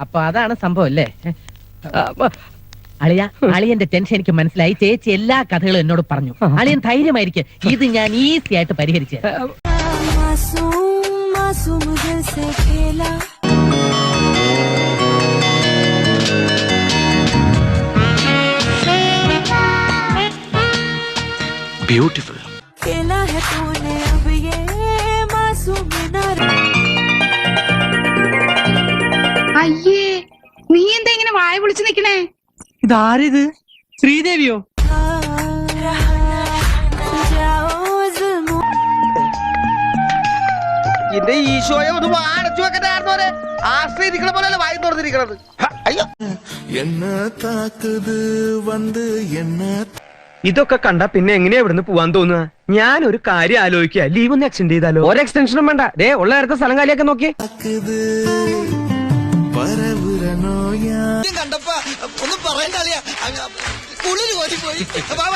അപ്പൊ അതാണ് സംഭവം അല്ലേ? അളിയ അളിയന്റെ ടെൻഷൻ എനിക്ക് മനസ്സിലായി. ചേച്ചി എല്ലാ കഥകളും എന്നോട് പറഞ്ഞു. അളിയൻ ധൈര്യമായിരിക്കും. ഇത് ഞാൻ ഈസി ആയിട്ട് പരിഹരിച്ചു ബ്യൂട്ടിഫുൾ അയ്യേ നീ എന്താ ഇങ്ങനെ വായ വിളിച്ചു നിക്കണേ? ഇതാരിത്? ശ്രീദേവിയോ? എന്റെ ഈശോയെ ഒന്ന് വാടച്ചു വെക്കട്ടെ ആശ്രയിരിക്കണ പോലെ വായി തുറന്നിരിക്കണത്. അയ്യോ. എണ്ണ താക്കത് വന്ന് എണ്ണ ഇതൊക്കെ കണ്ട പിന്നെ എങ്ങനെയാ ഇവിടുന്ന് പോവാൻ തോന്നുക? ഞാൻ ഒരു കാര്യം ആലോചിക്കുക. ലീവ് ഒന്ന് എക്സ്റ്റെൻഡ് ചെയ്താലോ? ഒരു എക്സ്റ്റൻഷനും വേണ്ട. ദേ ഉള്ള നേരത്തെ സ്ഥലം കാലിയൊക്കെ നോക്കിയേ ഒന്നും പോയി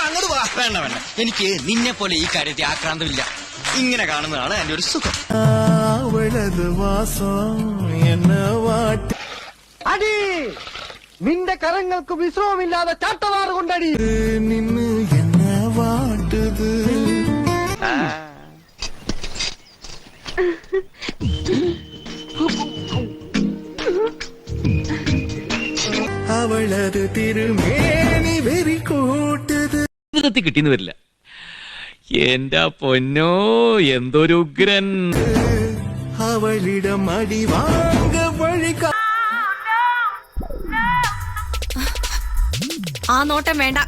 അങ്ങോട്ട് വാ. വേണ്ട വേണ്ട. എനിക്ക് നിന്നെ പോലെ ഈ കാര്യത്തിൽ ആക്രാന്തമില്ല. ഇങ്ങനെ കാണുന്നതാണ് എന്റെ ഒരു സുഖം. അടി! നിന്റെ കരങ്ങൾക്ക് വിശ്രമമില്ലാതെ ചാട്ടവാറ് കൊണ്ടടി. നിന്ന് എന്നെ വാട്ടത്. അവളത് തിരുമേനി വെറി കൂട്ടത്. ജീവിതത്തിൽ കിട്ടിയെന്ന് വരില്ല. എന്റെ പൊന്നോ എന്തൊരു ഉഗ്രൻ. അവളിടം അടിവാങ്ക വഴിക ആ നോട്ടം വേണ്ട.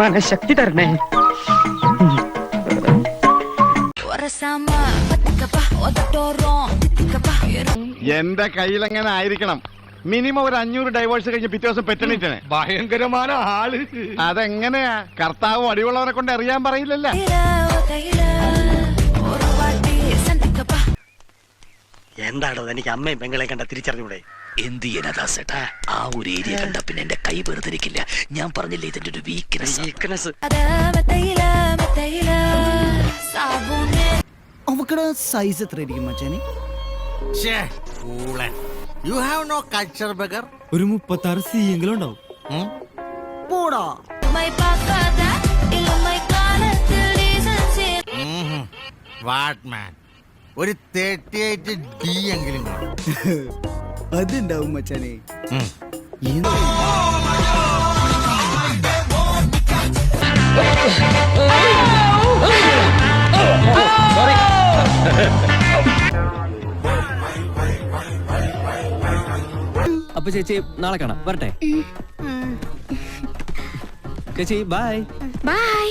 മനഃശക്തി തരണേ. ഒരസമ എന്റെ കയ്യിലെങ്ങനെ ആയിരിക്കണം? മിനിമം ഒരു അഞ്ഞൂറ് ഡൈവേഴ്സ് കഴിഞ്ഞ് പിറ്റേ ദിവസം പെറ്റണിട്ടാണ് ഭയങ്കരമായ ആൾ. അതെങ്ങനെയാ? കർത്താവും അടിയുള്ളവരെ കൊണ്ട് അറിയാൻ പറയില്ലല്ലോ? ഒരു വാട്ടി സന്ധിക്കപ്പ എന്താണോ എനിക്ക് അമ്മയും പെങ്ങളെ കണ്ട തിരിച്ചറിഞ്ഞൂടെ? എന്ത് ചെയ്യാനാ ആ ഒരു ഏരിയ കണ്ട പിന്നെ എന്റെ കൈ വെറുതിരിക്കില്ല ഞാൻ പറഞ്ഞില്ലേ ഇതിന്റെ ഒരു വീക്ക്നെസ് വീക്ക്നെസ് അവക്കടെ സൈസ് എത്ര ഇരിക്കും മച്ചാനെ you have no culture bugger ഒരു മുപ്പത്തി ആറ് സി എങ്കിലും ഉണ്ടാവും. പോടാ. മൈ പാക്കാത ഇളമൈ കാലത്തിൽ ഡീസൻസി വാട്ട് മാൻ ഒരു തേർട്ടി എയ്റ്റ് ഡി എങ്കിലും അതുണ്ടാവും മച്ചാനെ അപ്പൊ ചേച്ചി നാളെ കാണാം. വരട്ടെ. ചേച്ചി ബൈ ബൈ